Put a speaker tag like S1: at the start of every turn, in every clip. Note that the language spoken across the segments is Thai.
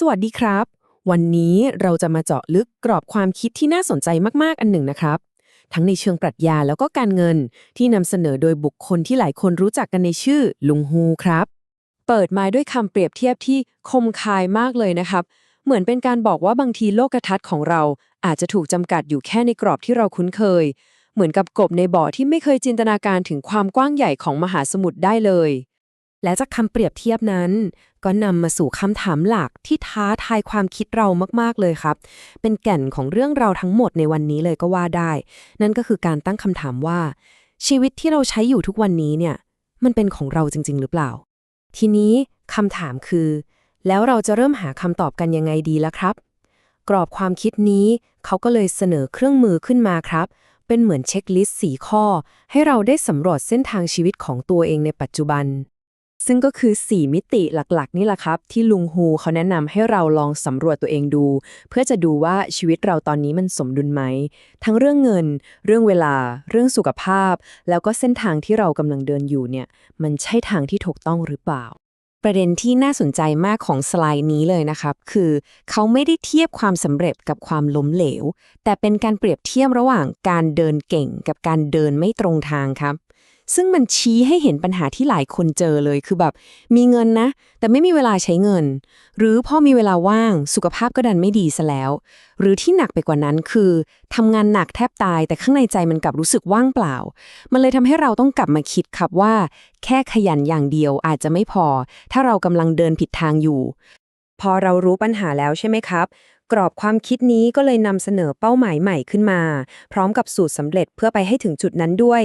S1: สวัสดีครับ วันนี้เราจะมาเจาะลึกกรอบความคิดที่น่าสนใจมาก ๆ อันหนึ่งนะครับ ทั้งในเชิงปรัชญาแล้วก็การเงินที่นำเสนอโดยบุคคลที่หลายคนรู้จักกันในชื่อลุงฮูครับ เปิดมาด้วยคำเปรียบเทียบที่คมคายมากเลยนะครับ เหมือนเป็นการบอกว่าบางทีโลกทัศน์ของเราอาจจะถูกจำกัดอยู่แค่ในกรอบที่เราคุ้นเคย เหมือนกับกบในบ่อที่ไม่เคยจินตนาการถึงความกว้างใหญ่ของมหาสมุทรได้เลยและจากคำเปรียบเทียบนั้น ก็นำมาสู่คำถามหลักที่ท้าทายความคิดเรามากๆเลยครับ เป็นแก่นของเรื่องเราทั้งหมดในวันนี้เลยก็ว่าได้ นั่นก็คือการตั้งคำถามว่า ชีวิตที่เราใช้อยู่ทุกวันนี้เนี่ย มันเป็นของเราจริง ๆ หรือเปล่า ทีนี้คำถามคือ แล้วเราจะเริ่มหาคำตอบกันยังไงดีล่ะครับ กรอบความคิดนี้เขาก็เลยเสนอเครื่องมือขึ้นมาครับเป็นเหมือนเช็คลิสต์สีข้อ ให้เราได้สำรวจเส้นทางชีวิตของตัวเองในปัจจุบัน ซึ่งก็คือ 4 มิติหลักๆ นี่แหละครับ ที่ลุงฮูเขาแนะนำให้เราลองสำรวจตัวเองดู เพื่อจะดูว่าชีวิตเราตอนนี้มันสมดุลไหม ทั้งเรื่องเงิน เรื่องเวลา เรื่องสุขภาพ แล้วก็เส้นทางที่เรากำลังเดินอยู่เนี่ย มันใช่ทางที่ถูกต้องหรือเปล่า ประเด็นที่น่าสนใจมากของสไลด์นี้เลยนะครับ คือเขาไม่ได้เทียบความสำเร็จกับความล้มเหลว แต่เป็นการเปรียบเทียบระหว่างการเดินเก่งกับการเดินไม่ตรงทางครับ ซึ่งมันชี้ให้เห็นปัญหาที่หลายคนเจอเลยคือแบบ มีเงินนะ แต่ไม่มีเวลาใช้เงิน หรือพอมีเวลาว่างสุขภาพก็ดันไม่ดีซะแล้ว หรือที่หนักไปกว่านั้นคือทำงานหนักแทบตาย แต่ข้างในใจมันกลับรู้สึกว่างเปล่า มันเลยทำให้เราต้องกลับมาคิดครับว่า แค่ขยันอย่างเดียวอาจจะไม่พอ ถ้าเรากำลังเดินผิดทางอยู่ พอเรารู้ปัญหาแล้วใช่ไหมครับกรอบความคิดนี้ก็เลยนำเสนอเป้าหมายใหม่ขึ้นมา พร้อมกับสูตรสำเร็จเพื่อไปให้ถึงจุดนั้นด้วย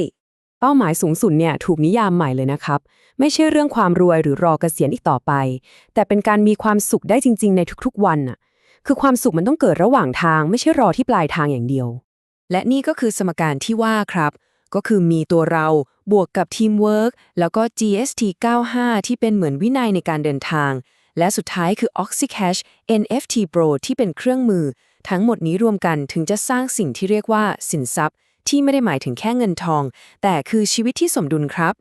S1: เป้าหมายสูงสุดเนี่ยถูกนิยามใหม่เลยนะครับ ไม่ใช่เรื่องความรวยหรือรอเกษียณอีกต่อไป แต่เป็นการมีความสุขได้จริง ๆ ในทุกๆ วันน่ะคือความสุขมันต้องเกิดระหว่างทาง ไม่ใช่รอที่ปลายทางอย่างเดียว และนี่ก็คือสมการที่ว่าครับ ก็คือมีตัวเราบวกกับทีมเวิร์กแล้วก็ GST 95 ที่เป็นเหมือนวินัยในการเดินทาง และสุดท้ายคือ OxyCash NFT Pro ที่เป็นเครื่องมือ ทั้งหมดนี้รวมกันถึงจะสร้างสิ่งที่เรียกว่าสินทรัพย์ ที่ไม่ได้หมายถึงแค่เงินทอง แต่คือชีวิตที่สมดุลครับ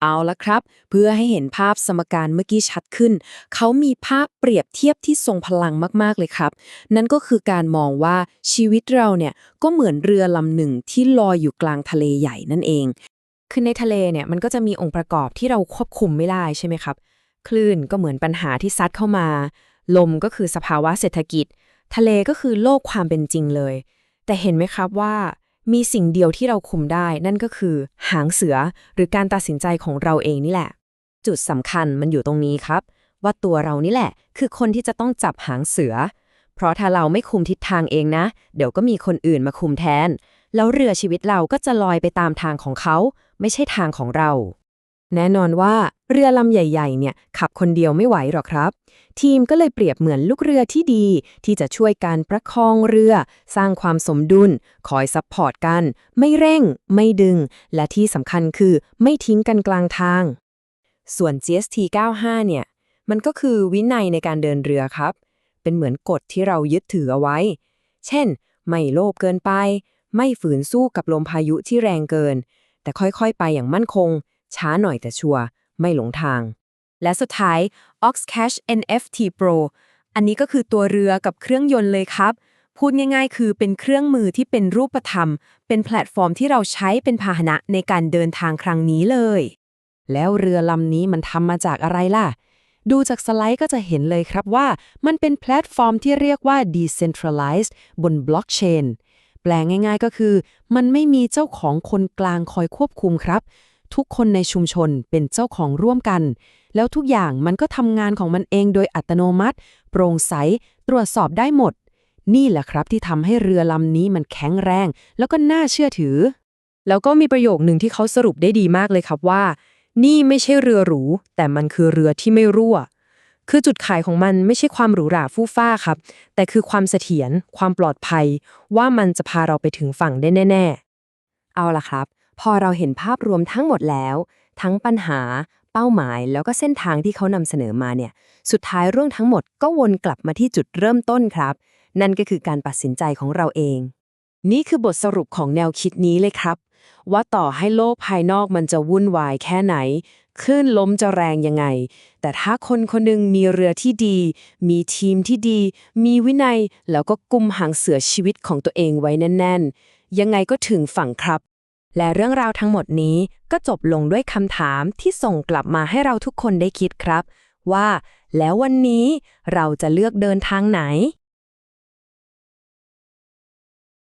S1: เอาละครับ เพื่อให้เห็นภาพสมการเมื่อกี้ชัดขึ้น เขามีภาพเปรียบเทียบที่ทรงพลังมากๆเลยครับ นั่นก็คือการมองว่าชีวิตเราเนี่ยก็เหมือนเรือลำหนึ่งที่ลอยอยู่กลางทะเลใหญ่นั่นเอง คือในทะเลเนี่ยมันก็จะมีองค์ประกอบที่เราควบคุมไม่ได้ใช่ไหมครับคลื่นก็เหมือนปัญหาที่ซัดเข้ามา ลมก็คือสภาวะเศรษฐกิจ ทะเลก็คือโลกความเป็นจริงเลย แต่เห็นไหมครับว่า มีสิ่งเดียวที่เราคุมได้นั่นก็คือ หางเสือหรือการตัดสินใจของเราเองนี่แหละ จุดสำคัญมันอยู่ตรงนี้ครับ ว่าตัวเรานี่แหละ คือคนที่จะต้องจับหางเสือ เพราะถ้าเราไม่คุมทิศทางเองนะ เดี๋ยวก็มีคนอื่นมาคุมแทน แล้วเรือชีวิตเราก็จะลอยไปตามทางของเขา ไม่ใช่ทางของเรา แน่นอนว่าเรือลำใหญ่ๆ เนี่ยขับคนเดียวไม่ไหวหรอกครับ ทีมก็เลยเปรียบเหมือนลูกเรือที่ดี ที่จะช่วยการประคองเรือ สร้างความสมดุล คอยซัพพอร์ตกัน ไม่เร่ง ไม่ดึง และที่สำคัญคือไม่ทิ้งกันกลางทาง ส่วน GST 95 เนี่ย มันก็คือวินัยในการเดินเรือครับ เป็นเหมือนกฎที่เรายึดถือเอาไว้ เช่น ไม่โลภเกินไป ไม่ฝืนสู้กับลมพายุที่แรงเกิน แต่ค่อยๆ ไปอย่างมั่นคง ช้าหน่อยแต่ชัวร์ไม่หลงทาง และสุดท้าย Oxcash NFT Pro อันนี้ก็คือตัวเรือกับเครื่องยนต์เลยครับ พูดง่ายๆ คือเป็นเครื่องมือที่เป็นรูปธรรม เป็นแพลตฟอร์มที่เราใช้เป็นพาหนะในการเดินทางครั้งนี้เลย แล้วเรือลำนี้มันทำมาจากอะไรล่ะ ดูจากสไลด์ก็จะเห็นเลยครับว่า มันเป็นแพลตฟอร์มที่เรียกว่า decentralized บนบล็อกเชนแปลง่ายๆ ก็คือ มันไม่มีเจ้าของคนกลางคอยควบคุมครับ ทุกคนในชุมชนเป็นเจ้าของร่วมกัน แล้วทุกอย่างมันก็ทำงานของมันเองโดยอัตโนมัติ โปร่งใส ตรวจสอบได้หมด นี่แหละครับที่ทำให้เรือลำนี้มันแข็งแรง แล้วก็น่าเชื่อถือ แล้วก็มีประโยคหนึ่งที่เขาสรุปได้ดีมากเลยครับว่า นี่ไม่ใช่เรือหรู แต่มันคือเรือที่ไม่รั่วคือจุดขายของมันไม่ใช่ความหรูหราฟู่ฟ้าครับ แต่คือความเสถียรความปลอดภัย ว่ามันจะพาเราไปถึงฝั่งได้แน่ ๆ เอาล่ะครับ พอเราเห็นภาพรวมทั้งหมดแล้ว ทั้งปัญหา เป้าหมาย แล้วก็เส้นทางที่เขานำเสนอมาเนี่ย สุดท้ายเรื่องทั้งหมดก็วนกลับมาที่จุดเริ่มต้นครับ นั่นก็คือการตัดสินใจของเราเอง นี่คือบทสรุปของแนวคิดนี้เลยครับ ว่าต่อให้โลกภายนอกมันจะวุ่นวายแค่ไหนคลื่นล้มจะแรงยังไง แต่ถ้าคนคนหนึ่งมีเรือที่ดี มีทีมที่ดี มีวินัย แล้วก็กุมหางเสือชีวิตของตัวเองไว้แน่น ๆ ยังไงก็ถึงฝั่งครับ
S2: และเรื่องราวทั้งหมดนี้ก็จบลงด้วยคำถามที่ส่งกลับมาให้เราทุกคนได้คิดครับ ว่า แล้ววันนี้เราจะเลือกเดินทางไหน